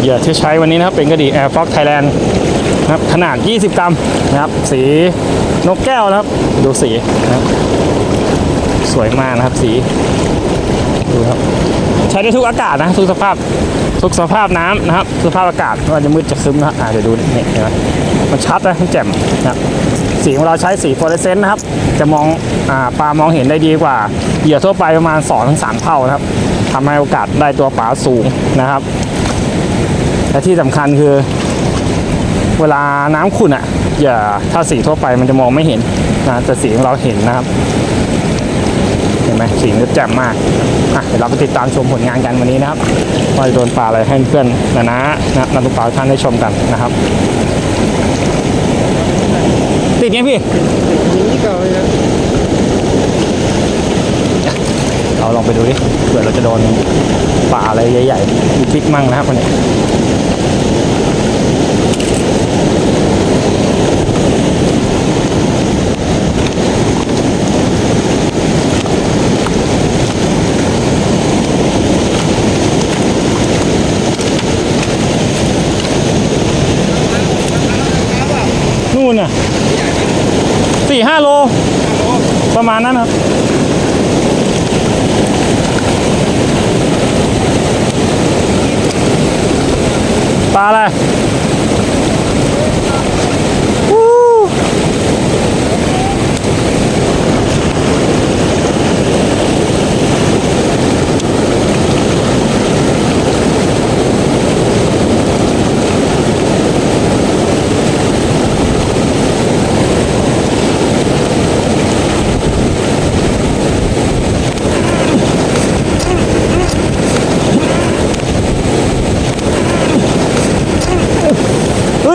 เหยื่อที่ใช้วันนี้นะครับเป็นกระดี่ Air Fox Thailand นะครับขนาด 20 กรัมนะครับสีนกแก้วนะครับ ดูสีนะครับสวยมากนะครับสีดูครับใช้ได้ทุกอากาศนะทุกสภาพทุกสภาพน้ำนะครับ สภาพอากาศไม่ว่าจะมืดจะครึ้มนะครับอ่าเดี๋ยวดูนี่เห็นไหมมันชัดนะมันแจ่มนะครับสีของเราใช้สีฟลูออเรสเซนต์นะครับ จะมองอ่าปลามองเห็นได้ดีกว่าเหยื่อทั่วไปประมาณ2-3เท่านะครับทำให้โอกาสได้ตัวปลาสูงนะครับ และที่สำคัญคือ เวลาน้ำขุ่นอะ อย่าถ้าสีทั่วไปมันจะมองไม่เห็นนะแต่สีของเราเห็นนะครับ เห็นไหมสีมันจะแจ่มมากอะเดี๋ยวเราไปติดตามชมผลงานกันวันนี้นะครับว่าจะโดนปลาอะไรให้เพื่อนนะนะนะนักปลาท่านได้ชมกันนะครับ ติดไงพี่นี่ก่าเลยนะ เรา ลองไปดูดิเผื่อเราจะโดนปลาอะไรใหญ่ๆปิกมั่งนะครับวันนี้นู่นน่ะสี่ห้าโล ประมาณนั้นครับ ปล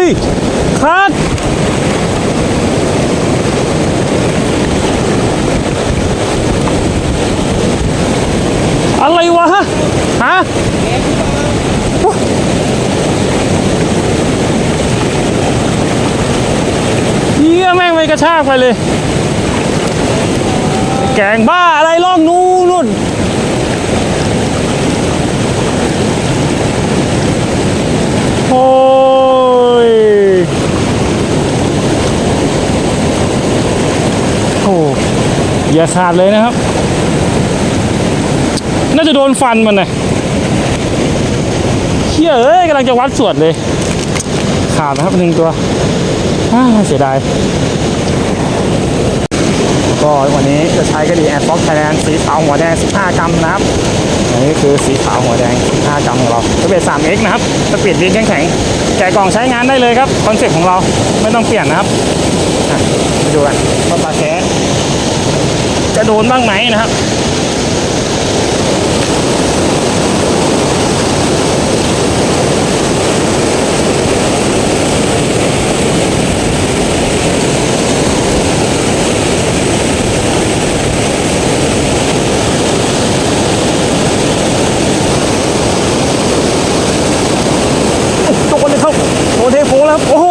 ยคัดอะไรวะฮะฮะเฮียแม่งไปกระชากไปเลย แกงบ้าอะไรล่องนู้นนู่น โอ้ย โอ้ อย่าขาดเลยนะครับ น่าจะโดนฟันมันนะเชี่ยเอ้ยกำลังจะวัดสวดเลย ขาดนะครับหนึ่งตัวอ้าเสียดายก็วันนี้จะใช้กระดี่แอร์ฟ็อกไทยแลนด์สีขาวหัวแดง 15 กรัมนะครับอันนี้คือสีขาวหัวแดง 15 กรัมของเราจะเป็น 3x นะครับสปีดดีแข็งแข็งๆแกะกล่องใช้งานได้เลยครับ คอนเซ็ปต์ของเราไม่ต้องเปลี่ยนนะครับอะไปดูกันว่าปลาแค จะโดนบ้างไหมนะครับโดนเลยครับโอ้เทโฟแล้ว